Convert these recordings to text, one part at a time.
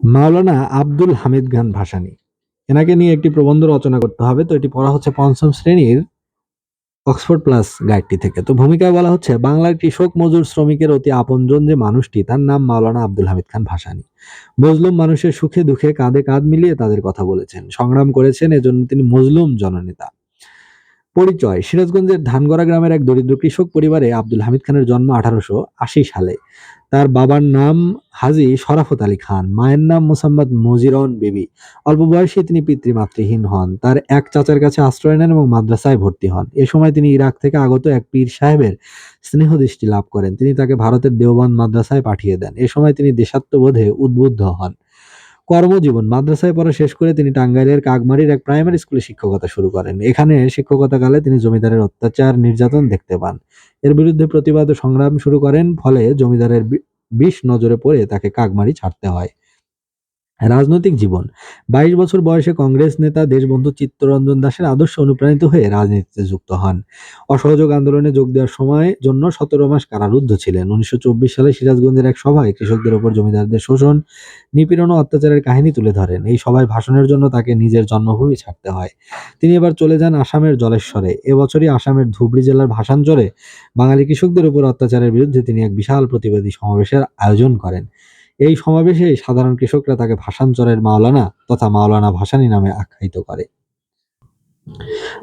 মাওলানা আব্দুল হামিদ খান ভাসানী। এনাকে নিয়ে একটি প্রবন্ধ রচনা করতে হবে, তো এটি পড়া হচ্ছে পঞ্চম শ্রেণির অক্সফোর্ড প্লাস গাইডটি থেকে। তো ভূমিকায় বলা হচ্ছে, বাংলার কৃষক মজুর শ্রমিকের অতি আপনজন যে মানুষটি, তার নাম মাওলানা আব্দুল হামিদ খান ভাসানী। মজলুম মানুষের সুখে দুঃখে কাঁধে কাঁধ মিলিয়ে তাদের কথা বলেছেন। সংগ্রাম করেছেন, এজন্য তিনি মজলুম জননেতা। পরিচয়, সিরাজগঞ্জের ধানগড়া গ্রামের এক দরিদ্র কৃষক পরিবারে আব্দুল হামিদ খানের জন্ম আঠারোশো আশি সালে। তার বাবার নাম হাজি শরাফত আলী খান, মায়ের নাম মোসাম্মদ মজিরন বেবি। অল্প বয়সে তিনি পিতৃমাতৃহীন হন। তার এক চাচার কাছে আশ্রয় নেন এবং মাদ্রাসায় ভর্তি হন। এ সময় তিনি ইরাক থেকে আগত এক পীর সাহেবের স্নেহ দৃষ্টি লাভ করেন। তিনি তাকে ভারতের দেওবন্দ মাদ্রাসায় পাঠিয়ে দেন। এ সময় তিনি দেশাত্মবোধে উদ্বুদ্ধ হন। কর্মজীবন। মাদ্রাসায় পড়া শেষ করে তিনি টাঙ্গাইলের কাকমারির এক প্রাইমারি স্কুলে শিক্ষকতা শুরু করেন। এখানে শিক্ষকতাকালে তিনি জমিদারের অত্যাচার, নির্যাতন দেখতে পান। এর বিরুদ্ধে প্রতিবাদ ও সংগ্রাম শুরু করেন, ফলে জমিদারের বিষ নজরে পড়ে তাকে কাকমারি ছাড়তে হয়। রাজনৈতিক জীবন। বাইশ বছর বয়সে কংগ্রেস নেতা দেশবন্ধু চিত্তরঞ্জন দাসের আদর্শ অনুপ্রাণিত হয়ে রাজনীতিতে যুক্ত হন। অসহযোগ আন্দোলনে যোগ দেওয়ার সময় জন্য সতেরো মাস কারারুদ্ধ ছিলেন। উনিশশো চব্বিশ সালে সিরাজগঞ্জের এক সভায় কৃষকদের উপর জমিদারদের শোষণ, নিপীড়ন ও অত্যাচারের কাহিনী তুলে ধরেন। এই সভায় ভাষণের জন্য তাকে নিজের জন্মভূমি ছাড়তে হয়। তিনি এবার চলে যান আসামের জলেশ্বরে। এবছরই আসামের ধুবড়ী জেলার ভাষাঞ্চরে বাঙালি কৃষকদের উপর অত্যাচারের বিরুদ্ধে তিনি এক বিশাল প্রতিবাদী সমাবেশের আয়োজন করেন। এই সমাবেশে সাধারণ কৃষকরা তাকে ভাষাঞ্চরের মাওলানা তথা মাওলানা ভাসানী নামে আখ্যায়িত করে।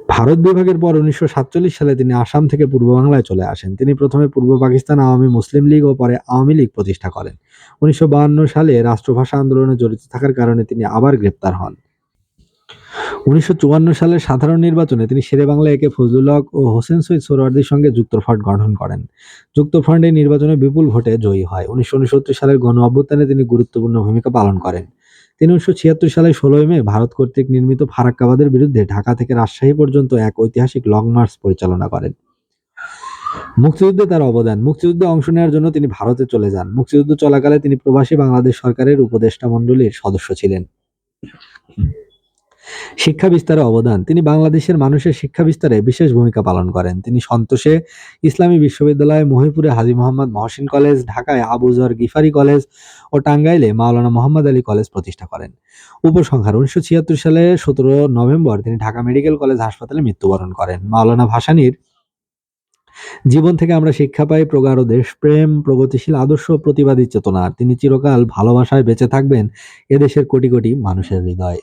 ভারত বিভাগের পর উনিশশো সাতচল্লিশ সালে তিনি আসাম থেকে পূর্ব বাংলায় চলে আসেন। তিনি প্রথমে পূর্ব পাকিস্তান আওয়ামী মুসলিম লীগ ও পরে আওয়ামী লীগ প্রতিষ্ঠা করেন। উনিশশো সালে রাষ্ট্রভাষা আন্দোলনে জড়িত থাকার কারণে তিনি আবার গ্রেপ্তার হন। উনিশশো চুয়ান্ন সালের সাধারণ নির্বাচনে তিনি শেরে বাংলা একে ফজলুল হক ও হোসেন সৈয়দ সোহরাওয়ার্দীর সঙ্গে যুক্তফ্রন্ট গঠন করেন। যুক্তফ্রন্ট এই নির্বাচনে বিপুল ভোটে জয়ী হয়। উনিশশো উনসত্তর সালের গণ অভ্যুত্থানে তিনি গুরুত্বপূর্ণ ভূমিকা পালন করেন। তিনি উনিশশো ছিয়াত্তর সালের ষোলোই মে ভারত কর্তৃক নির্মিত ফারাক্কাবাদের বিরুদ্ধে ঢাকা থেকে রাজশাহী পর্যন্ত এক ঐতিহাসিক লং মার্চ পরিচালনা করেন। মুক্তিযুদ্ধে তার অবদান। মুক্তিযুদ্ধে অংশ নেওয়ার জন্য তিনি ভারতে চলে যান। মুক্তিযুদ্ধ চলাকালে তিনি প্রবাসী বাংলাদেশ সরকারের উপদেষ্টা মণ্ডলীর সদস্য ছিলেন। শিক্ষা বিস্তারে অবদান। তিনি বাংলাদেশের মানুষের শিক্ষা বিস্তারে বিশেষ ভূমিকা পালন করেন। তিনি সন্তোষে ইসলামী বিশ্ববিদ্যালয়ে, মহিপুরে হাজী মোহাম্মদ মহসিন কলেজ, ঢাকায় আবুজর গিফারি কলেজ ও টাঙ্গাইলে মাওলানা মোহাম্মদ আলী কলেজ প্রতিষ্ঠা করেন। উপসংহার উনিশশো ছিয়াত্তর সালে সতেরো নভেম্বর তিনি ঢাকা মেডিকেল কলেজ হাসপাতালে মৃত্যুবরণ করেন। মাওলানা ভাসানীর জীবন থেকে আমরা শিক্ষা পাই প্রগাঢ় দেশপ্রেম, প্রগতিশীল আদর্শ, প্রতিবাদী চেতনার। তিনি চিরকাল ভালোবাসায় বেঁচে থাকবেন এদেশের কোটি কোটি মানুষের হৃদয়ে।